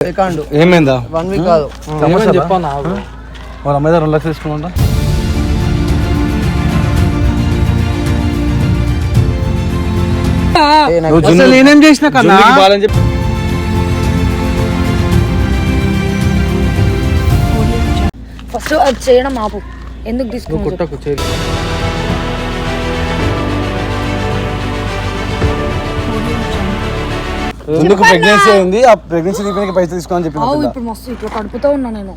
Second ఏమైందా? One week కాదు. సమస్య చెప్పాను నాకు వాళ్ళ అమ్మాయి రెండు లక్షలు నువ్వు అసలు నేనేం చేసిన కన్నా జున్నుకి బాలని చెప్పి. ఫస్ట్ అది చేయడం ఆపు. ఎందుకు నువ్వు జున్నుకు ప్రెగ్నెన్సీ అయింది? ఆ ప్రెగ్నెన్సీ తీపడానికి పైసలు తీసుకోమని చెప్పి ఇప్పుడు మస్తు ఇప్పుడు కడుపుతో ఉన్నా నేను.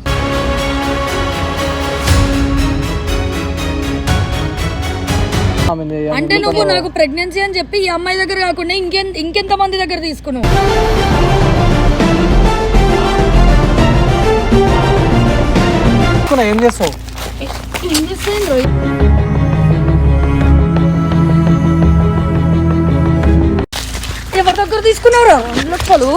అంటే నువ్వు నాకు ప్రెగ్నెన్సీ అని చెప్పి ఈ అమ్మాయి దగ్గర కాకుండా ఇంకెంత ఇంకెంత మంది దగ్గర తీసుకున్నావు? ఏం చేస్తావు? ఏం చేస్తాను ఎవరి దగ్గర తీసుకున్నావురా? రెండు లక్షలు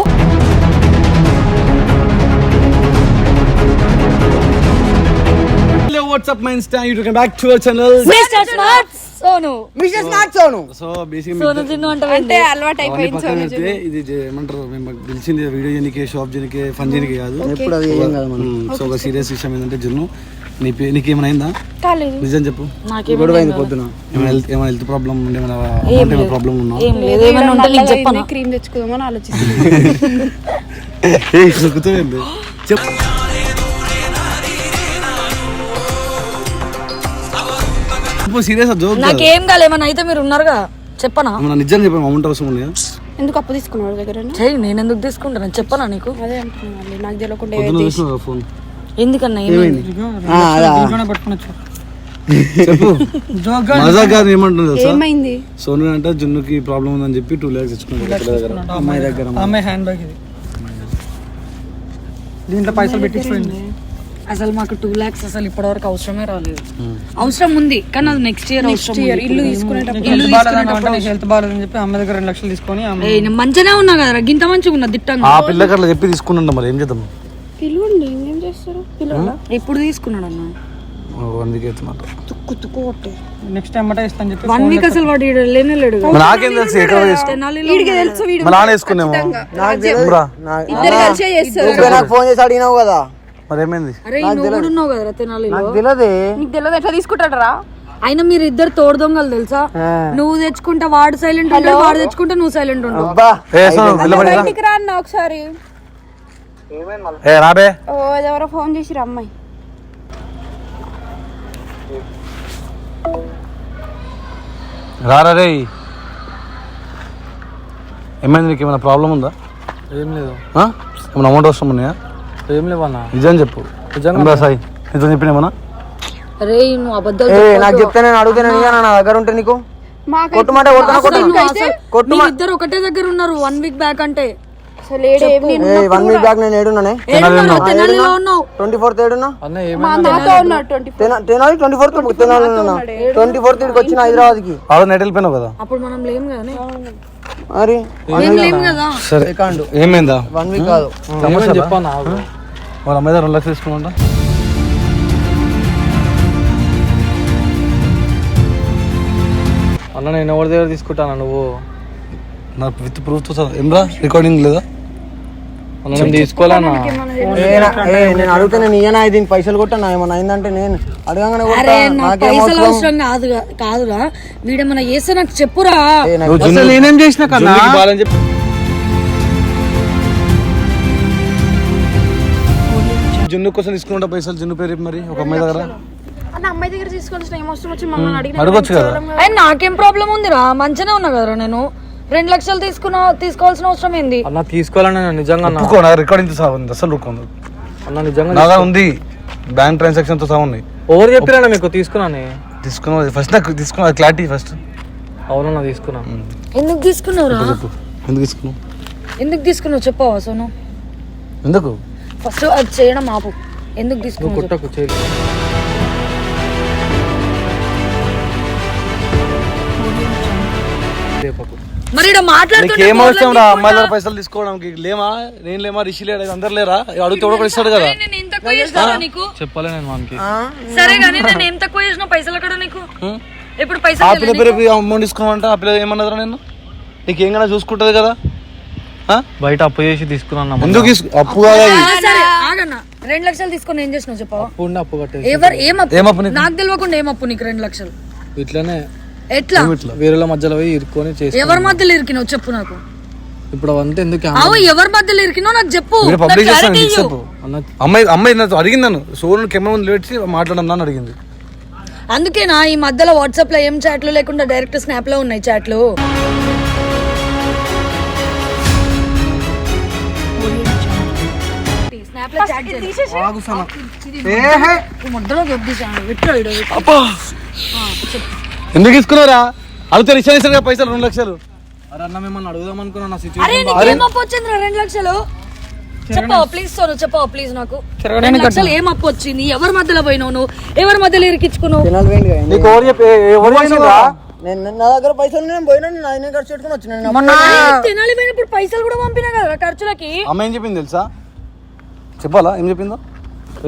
WhatsApp my Insta YouTube back to our channel Mister Smart Sonu. Mister Smart Sonu. So basic Sonu Jinnu అంటే అంటే అలవాటు అయిపోయింది పెడితే ఇది ఏమంటారు? మేము పిలిచింది వీడియో షాప్ చేయడానికి ఫన్ చేయడానికి కాదు. ఎప్పుడు అది ఏం కాదు మనం. సో ఒక సీరియస్ విషయం ఏంటంటే జున్ను నీ పే- అయిందా? కాలేదు. నిజం చెప్పు. గొడవ అయింది పొద్దున. ఏమైనా హెల్త్ ఏమైనా హెల్త్ ప్రాబ్లం ఉండే ఏమైనా ప్రాబ్లం ఉన్నా ఏం లేదు. ఏమైనా ఉంటే నీకు చెప్పనా? క్రీమ్ తెచ్చుకుందామని చెప్పు. చెప్పు సీరియస్ జోక్ నాకేం కాలే ఏమైనా అయితే మీరు ఉన్నారుగా? చెప్పనా? మన నిజం చెప్పాను అమౌంట్ అవసరం ఉన్నాయా? ఎందుకు అప్పు తీసుకున్నాడు దగ్గర చెయ్యి నేను ఎందుకు తీసుకుంటాను? చెప్పనా నీకు? అదే అంటున్నాను నాకు తెలియకుండా ఫోన్? ఎందుకన్నా ఏమైంది? చెప్పు. మజాక్ గారు ఏమంటుంది ఏమైంది? సోను అంటే జున్నుకి ప్రాబ్లం ఉందని చెప్పి టూ ల్యాక్స్ ఇచ్చుకున్నాడు అమ్మాయి దగ్గర ఆమె హ్యాండ్ బ్యాగ్ ఇది. దీంట్లో పైసలు పెట్టించుకోండి. అసలు మాకు టూ లాక్స్ అసలు ఇప్పటివరకు అవసరమే రాలేదు. అవసరం ఉంది కానీ అది నెక్స్ట్ ఇయర్ అవసరం ఇయర్ ఇల్లు తీసుకునేటప్పుడు హెల్త్ బాగాలేదంటే నీకు హెల్త్ బాగాలేదని చెప్పి అమ్మ దగ్గర రెండు లక్షలు తీసుకొని మంచిగానే ఉన్నా కదా గింత మంచిగా ఉన్నా దిట్టంగా. ఆ పిల్లకి అట్లా చెప్పి తీసుకున్నాం మరి ఏం చేద్దాం? పిలువండి ఏం చేస్తారు? పిలవాలా? ఎప్పుడు తీసుకున్నాడు అన్న వన్ వీక్ అవుతున్నట్టు తుక్కు తుక్కు కొట్టే. నెక్స్ట్ ఎమ్మట ఇస్తాను చెప్పి వన్ వీక్ అసలు వాడు ఈడ లేనే లేడు కదా. మరి నాకేం తెలుసు ఎక్కడ వేసుకో తెనాలిలో వీడికి తెలుసు వీడు నాన్న నాకు ఇద్దరు కలిసే చేస్తారు. నువ్వే నాకు ఫోన్ చేసి అడిగినావు కదా. మరి ఏమైంది అరే నువ్వు కూడా ఉన్నావు కదా తెనాలిలో. నాకు తెలియదే నీకు తెలియదు ఎట్లా తీసుకుంటాడరా? అయినా మీరు ఇద్దరు తోడు దొంగలు తెలుసా. నువ్వు తెచ్చుకుంటే వాడు సైలెంట్ ఉంటాడు వాడు తెచ్చుకుంటే నువ్వు సైలెంట్ ఉంటావు ఒకసారి. ఏ రాబే. ఓ ఎవరో ఫోన్ చేసిరు అమ్మాయి. రారా రే. ఏమైంది నీకు? ఏమైనా ప్రాబ్లం ఉందా? ఏం లేదు? ఏమైనా అమౌంట్ అవసరం ఉన్నాయా? ఏం లేవన్నా. నిజం చెప్పు. నిజంగా సాయి? నిజం చెప్పినేమన్నా అరే నువ్వు అబద్ధాలు ఏ చెప్పొద్దు. నాకు చెప్తే నేను అడుగుతాను నీ నా దగ్గర ఉంటే నీకు? కొట్టుమంటే కొట్టు నువ్వు మీరిద్దరు ఒకటే దగ్గర ఉన్నారు వన్ వీక్ బ్యాక్ అంటే. అసలు ఏడు ఏం నేను ఏ వన్ వీక్ బ్యాక్ నేను ఏడున్నానే ఏడున్నావు? తెనాలిలో ఉన్నావు ట్వంటీ ఫోర్త్ ఏడున్నా? అన్న ఏం మా నాతో ఉన్నాడు twenty Tenali twenty fourth Tenali twenty fourth ఇక్కడికి వచ్చిన హైదరాబాద్కి ఆ రోజు నెట్ వెళ్ళిపోయినావు కదా? అప్పుడు మనం లేం కదా మరి? ఏం లేం కదా? సరే. సెకండ్ ఏమైందా? వన్ వీక్ కాదు. చెప్పాను? నాకు వాళ్ళ అమ్మాయి రెండు లక్షలు తీసుకున్నాంట అన్న నేను ఎవరి దగ్గర తీసుకుంటాను నువ్వు? నా విత్ ప్రూఫ్తో ఏమరా? రికార్డింగ్ లేదా? అన్న నేను తీసుకోవాలన్నా. అడిగితే నేను ఇయ్యనా దీనికి పైసలు కొట్టా ఏమన్నా అయిందంటే నేను అడగంగానే కొట్టా అరే నా నాకేం పైసలు అవసరం? కాదు కాదురా. వీడేమన్నా చేస్తే నాకు చెప్పురా. నేనేం చేసిన చెప్పి. జున్ను కోసం తీసుకుంటా పైసలు జున్ను పేరు మరి ఒక అమ్మాయి దగ్గర. అన్న అమ్మాయి దగ్గర తీసుకోవాల్సిన ఏం అవసరం? వచ్చి మమ్మల్ని అడిగిన అడగొచ్చు కదా. అయినా నాకేం ప్రాబ్లం ఉందిరా? మంచిగానే ఉన్నా కదరా నేను. రెండు లక్షలు తీసుకున్నా తీసుకోవాల్సిన అవసరం ఏంది? అన్న తీసుకోవాలన్నా నేను నిజంగా అన్న. ఒప్పుకో నా రికార్డింగ్తో సహా ఉంది అసలు ఒప్పుకోండి అన్న నిజంగా నా దగ్గర ఉంది. బ్యాంక్ ట్రాన్సాక్షన్తో సహా ఉంది ఎవరు చెప్పిరన్నా మీకు? తీసుకున్నాను? తీసుకున్నా ఫస్ట్ నాకు తీసుకున్నా. క్లారిటీ ఫస్ట్ అవునన్నా తీసుకున్నా. ఎందుకు తీసుకున్నావురా? చెప్పు ఎందుకు తీసుకున్నావు? ఎందుకు తీసుకున్నావు? చెప్పవా సోను. ఎందుకు? ఫస్ట్ అది చేయడం ఆపు. ఎందుకు నువ్వు తీసుకున్నావు. కుట్టకు చేయి మరి ఏం అవసరం రా? అమ్మాయిల దగ్గర పైసలు తీసుకోవడానికి లేమా? నేను లేమా? రిషి లేడా? అందరు లేరా? అడిగితే కూడా ఇస్తాడు కదా. నేను ఏం తక్కువ చేసినా నీకు? చెప్పలే నేను వానికి. సరే కానీ నేను ఏం తక్కువ చేసిన పైసలు అక్కడ నీకు. ఇప్పుడు ఆ పైసలు పిల్ల పేరు అమౌంట్ తీసుకోమంటే ఆ పిల్ల ఏమన్నదిరా నేను నీకు ఏం కన్నా చూసుకుంటది కదా? ఆ? బయట అప్పు చేసి తీసుకున్నాను అన్న. ఎందుకు అప్పు కాదు రెండు లక్షలు తీసుకొని ఏం చేసినావు చెప్పవా? అప్పు అప్పు కట్టేసి ఎవరు ఏం అప్పు నీకు? తెలియకుండా ఏమప్పు నీకు రెండు లక్షలు? ఇట్లనే ఎట్లా వేరేల మధ్యలో పోయి ఇరుక్కొని చేసి ఎవరి మధ్యలో ఇరికినావు చెప్పు నాకు ఇప్పుడు అవంతా ఎందుకు అవు ఎవరి మధ్యలో ఇరికినావు నాకు చెప్పు మీరు పబ్లిక్ చేస్తాను. చెప్పు అన్న అమ్మాయి అమ్మాయి నాతో అడిగింది నన్ను సోను కెమెరా ముందు లేచి మాట్లాడన్నా అని అడిగింది అందుకేనా ఈ మధ్యలో వాట్సాప్లో ఏం చాట్లు లేకుండా డైరెక్ట్ స్నాప్లో ఉన్నాయి చాట్లు స్నాప్లో చాట్ ముద్దలో గెబ్బిసాను విట్టాడు ఎందుకు తీసుకున్నారా అడిగితే రిక్షా ఇస్తారు పైసలు రెండు లక్షలు. అరే అన్న మిమ్మల్ని అడుగుదాం అనుకున్నా నా అరే సిచ్యువేషన్ నీకు ఏం అప్పు వచ్చింది రెండు లక్షలు? చెప్పవా ప్లీజ్ సోను చెప్పవా ప్లీజ్ నాకు. రెండు లక్షలు ఏం అప్పు వచ్చింది? ఎవరి మధ్యలో పోయినావు నువ్వు? ఎవరి మధ్యలో ఇరికించుకున్నావు? తినాలి పోయింది కదా. నీకు ఎవరు చెప్పి ఎవరు చేసిండ్రా? నేను నా దగ్గర పైసలు నేను పోయినా నేను ఆయన ఖర్చు పెట్టుకుని వచ్చిన. నేను అరే, తెనాలి పోయినప్పుడు పైసలు కూడా పంపినా కదా ఖర్చులకి? అమ్మ ఏం చెప్పింది తెలుసా? చెప్పాలా? ఏం చెప్పిందో?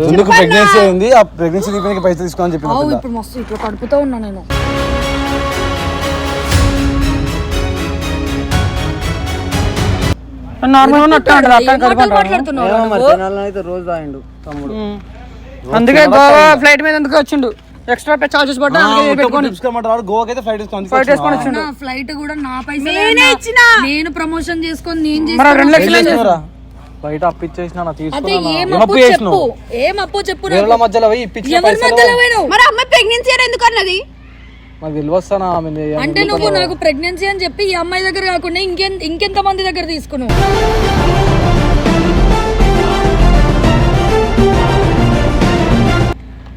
ఎందుకు ప్రెగ్నెన్సీ అయింది? ఆ ప్రెగ్నెన్సీ తీపడానికి పైసలు తీసుకోని చెప్పింది ఆ అవు పిల్ల. ఇప్పుడు మస్తు ఇట్లా కడుపుతో ఉన్నా నేను. నార్మల్ రోజు తాగిండు తమ్ముడు. అందుకే గోవా ఫ్లైట్ మీద ఎందుకు వచ్చిండు? ఎక్స్ట్రా చార్జెస్ పడ్డా ఫ్లైట్ వచ్చిండు. కూడా నా పైసలు నేనే ఇచ్చినా. నేను ప్రమోషన్ చేసుకొని నేను. రెండు లక్షలు? బయట అప్పు ఇచ్చేసిన ఏం అప్పు చెప్పు? మధ్యలో పోయి ఇప్పించిన మరి అమ్మాయి ప్రెగ్నెన్సీ ఎందుకు అన్నది? నాకు తెలివస్తానా అంటే నువ్వు నాకు ప్రెగ్నెన్సీ అని చెప్పి ఈ అమ్మాయి దగ్గర కాకుండా ఇంకెన్ ఇంకెంత మంది దగ్గర తీసుకున్నావు?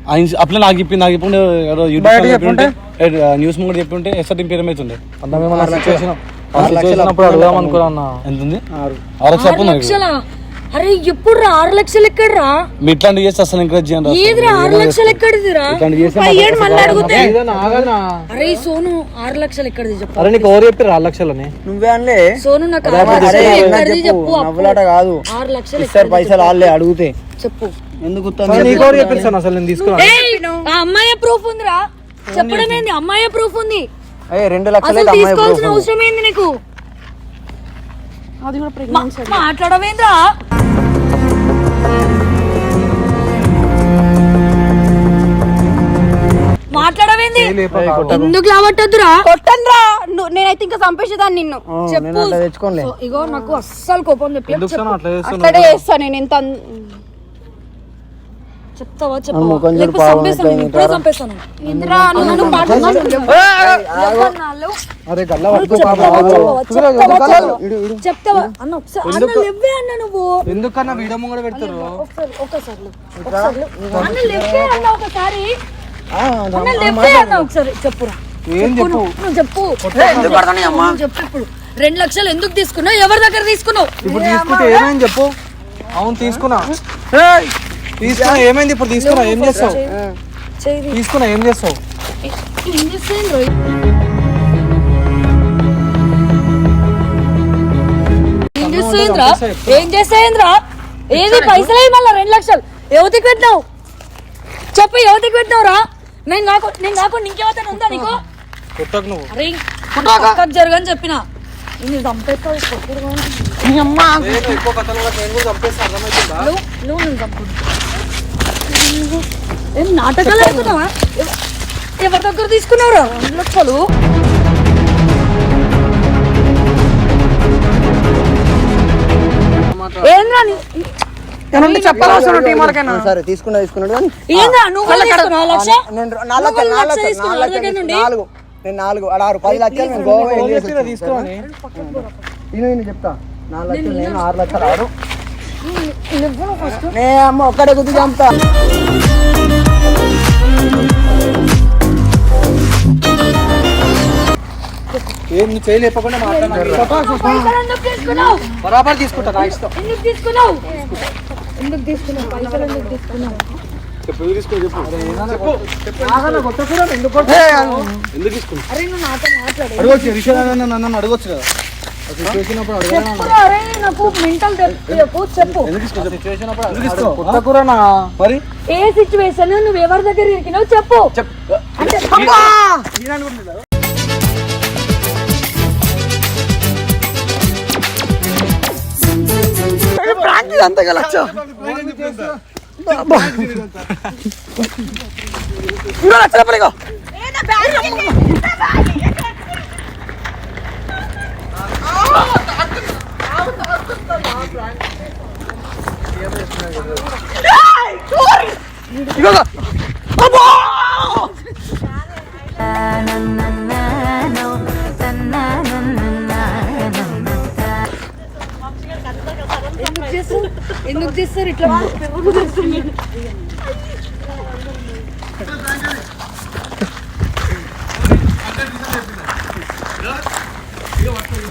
ఆయన అట్లా నాకు చెప్పింది నాకు చెప్పుంటే ఎవరో యూట్యూబ్ ఛానల్ చెప్పుంటే న్యూస్ ముందు చెప్పుంటే ఎస్ఆర్ పేరు ఏమవుతుండే అన్న సిచ్యువేషన్ అప్పుడు అడుగుదాం అనుకున్నా ఎంత ఉంది ఆరు. లక్షలు ఆరు లక్షల? అరే ఎప్పుడు రా ఆరు లక్షలు ఎక్కడరా మీ ఇట్లాంటి చేస్తే అసలు ఎంకరేజ్ చేయండి రా. ఏదిరా ఆరు లక్షలు ఎక్కడిదిరా ఇట్లాంటి చేస్తే ఏడు మళ్ళీ అడిగితే? అరే ఈ సోను ఆరు లక్షలు ఎక్కడిది చెప్పు. అరే నీకు ఎవరు చెప్పి ఆరు లక్షలని? నువ్వే అనలే. సోను నాకు అరే ఆరు లక్షలు ఎక్కడిది చెప్పు. నవ్వులాట కాదు. ఆరు లక్షలు ఇస్తారు పైసలు వాళ్ళే అడిగితే. చెప్పు. ఎందుకు నీకు ఎవరు చెప్పిస్తాను అసలు నేను తీసుకున్నా ఏయ్, ఆ అమ్మాయి ప్రూఫ్ ఉందిరా. చెప్పడం ఏంది? అమ్మాయి ప్రూఫ్ ఉంది. అయ్యే రెండు లక్షలు తీసుకోవాల్సిన. అవసరం ఏంది నీకు? అది కూడా మాట్లాడవేంద్రా? మాట్లాడవేంది? ఎందుకు లావట్టద్దురా కొట్టను రా నువ్వు- నేనైతే ఇంకా చంపేసేదాన్ని నిన్ను. చెప్పు. ఇగో నాకు అస్సలు కోపం చేస్తున్నావు? అట్లనే చేస్తా నేను ఇంత అన్- చెప్తావా చెప్తావా, అన్న ఒకసారి అన్న నువ్వు. ఎందుకన్నా వీడియో ముంగడ పెడతారు? ఒకసారి ఒకసారి లేవు. ఒకసారి లేవు. అన్న లేవే అన్న ఒకసారి. అన్న లేవే అన్న ఒకసారి. చెప్పురా ఏం చెప్పు నువ్వు చెప్పు. ఇప్పుడు రెండు లక్షలు ఎందుకు తీసుకున్నావు? ఎవరి దగ్గర తీసుకున్నావు? ఇప్పుడు తీసుకుంటే ఏమైంది చెప్పు? అవును తీసుకున్నా. ఏయ్! తీసుకున్నా ఏమైంది ఇప్పుడు తీసుకున్నా? ఏం చేస్తావు? తీసుకున్నా ఏం చేస్తావు? ఏం చేసేయండిరా ఏది పైసలు అయ్యి మళ్ళీ రెండు లక్షలు. యువతికి పెట్టినావు? చెప్పు యువతికి పెట్టినావురా? నేను కాకు నేను కాకుండా ఇంకెవతన ఉందా నీకు? కొట్టకు నువ్వు. అరే జరగని చెప్పిన. నేను చంపేస్తావు చంపేస్తా అర్థమవుతుందా? నువ్వు నువ్వు నేను ఏం నాటకాలు ఆడుతున్నావా? ఎవ- ఎవరి దగ్గర తీసుకున్నావురా రెండు లక్షలు. ఏంద్రా ఏమంటే చెప్పాల్సిన టీం వాళ్ళకైనా? సరే తీసుకున్నా తీసుకున్నాడు కానీ నువ్వు నాలుగు నేను నాలుగు ఆడ ఆరు పది లక్షలు నేను గోవా చెప్తా. నాలుగు లక్షలు నేను ఆరు లక్షలు ఆరు నే అమ్మ ఒక్కడే గుద్ది చంపుతా. ఏం నువ్వు చేయలేపకుండా బరాబర్ తీసుకుంటా. నా ఇష్టం ఎందుకు తీసుకున్నావు? ఎందుకు తీసుకున్నావు? పైసలు ఎందుకు తీసుకున్నావు? చెప్పు ఎందుకు తీసుకో చెప్పు. ఎందుకు తీసుకున్నా అరే నువ్వు నాతో మాట్లాడు. అడగొచ్చు రిషా నన్ను నన్ను అడగొచ్చు కదా. నాకు మెంటల్ చెప్పు మరి? ఏ సిచ్యువేషన్ నువ్వు ఎవరి దగ్గర ఇరికినావు చెప్పు. అంటే అంతే లక్ష రూపాయలు ఇగో. ఇగో ఇగో. అబ్బా! ఎందుకు చేస్తారు? ఇట్లా ఇట్లాంటి ఇట్లాంటి నీ ఛానల్ కదా నా ఛానల్ ఎవరి నీకు కదా నా ఛానల్ అయితే ఇట్లాంటి ప్రాంకులు చేస్తావు ఒక చెల్లె మీరు ఇట్లాంటివి చేస్తావు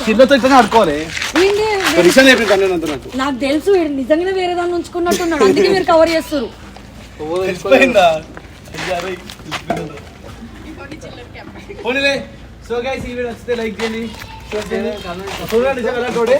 చిన్నతో ఇట్లా ఆడుకోవాలి. నాకు నాకు తెలుసు నిజంగానే వేరే దాన్ని ఉంచుకున్నట్టున్నాడు. అందుకే మీరు కవర్ చేస్తారు పోనీలే సో గైస్ ఈ వీడియో నచ్చితే లైక్ చేయండి షేర్ చేయండి చూడండి నిజంగా అలాంటి వాడే.